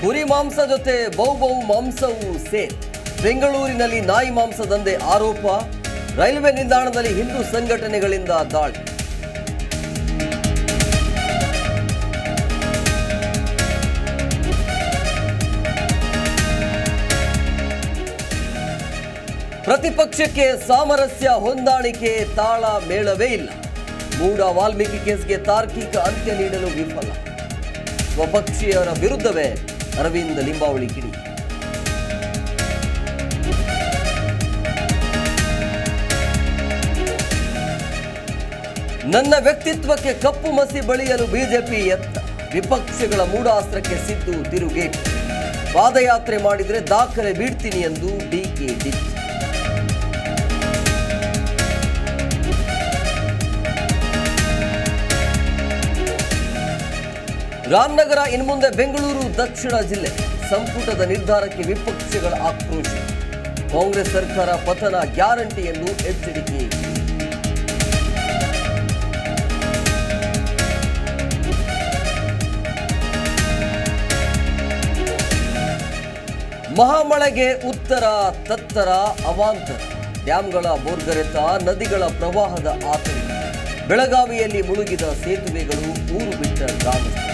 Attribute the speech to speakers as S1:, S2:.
S1: ಕುರಿ ಮಾಂಸ ಜೊತೆ ಬೌ ಬೌ ಮಾಂಸವೂ ಸೇರ್. ಬೆಂಗಳೂರಿನಲ್ಲಿ ನಾಯಿ ಮಾಂಸ ದಂಧೆ ಆರೋಪ, ರೈಲ್ವೆ ನಿಲ್ದಾಣದಲ್ಲಿ ಹಿಂದೂ ಸಂಘಟನೆಗಳಿಂದ ದಾಳಿ. ಪ್ರತಿಪಕ್ಷಕ್ಕೆ ಸಾಮರಸ್ಯ ಹೊಂದಾಣಿಕೆ ತಾಳ ಮೇಳವೇ ಇಲ್ಲ. ಮೂಡ ವಾಲ್ಮೀಕಿ ಕೇಸ್ಗೆ ತಾರ್ಕಿಕ ಅಂತ್ಯ ನೀಡಲು ವಿಫಲ. ಸ್ವಪಕ್ಷೀಯರ ವಿರುದ್ಧವೇ ಅರವಿಂದ ಲಿಂಬಾವಳಿ ಕಿಡಿ. ನನ್ನ ವ್ಯಕ್ತಿತ್ವಕ್ಕೆ ಕಪ್ಪು ಮಸಿ ಬಳಿಯಲು ಬಿಜೆಪಿ ಯತ್ನ. ವಿಪಕ್ಷಗಳ ಮೂಢಾಸ್ತ್ರಕ್ಕೆ ಸಿದ್ದು ತಿರುಗೇಟು. ಪಾದಯಾತ್ರೆ ಮಾಡಿದರೆ ದಾಖಲೆ ಬೀಡ್ತೀನಿ ಎಂದು ಡಿಕೆ ಡಿಚ್ ರಾಮನಗರ ಇನ್ಮುಂದೆ ಬೆಂಗಳೂರು ದಕ್ಷಿಣ ಜಿಲ್ಲೆ. ಸಂಪುಟದ ನಿರ್ಧಾರಕ್ಕೆ ವಿಪಕ್ಷಗಳ ಆಕ್ರೋಶ. ಕಾಂಗ್ರೆಸ್ ಸರ್ಕಾರ ಪತನ ಗ್ಯಾರಂಟಿ ಎಂದು ಎಚ್ಚರಿಕೆ. ಮಹಾಮಳೆಗೆ ಉತ್ತರ, ತತ್ತರ, ಅವಾಂತರ. ಡ್ಯಾಂಗಳ ಬೋರ್ಗರೆತ ನದಿಗಳ ಪ್ರವಾಹದ ಆತಂಕ. ಬೆಳಗಾವಿಯಲ್ಲಿ ಮುಳುಗಿದ ಸೇತುವೆಗಳು ಊರು ಬಿಟ್ಟ ಗ್ರಾಮಸ್ಥರು.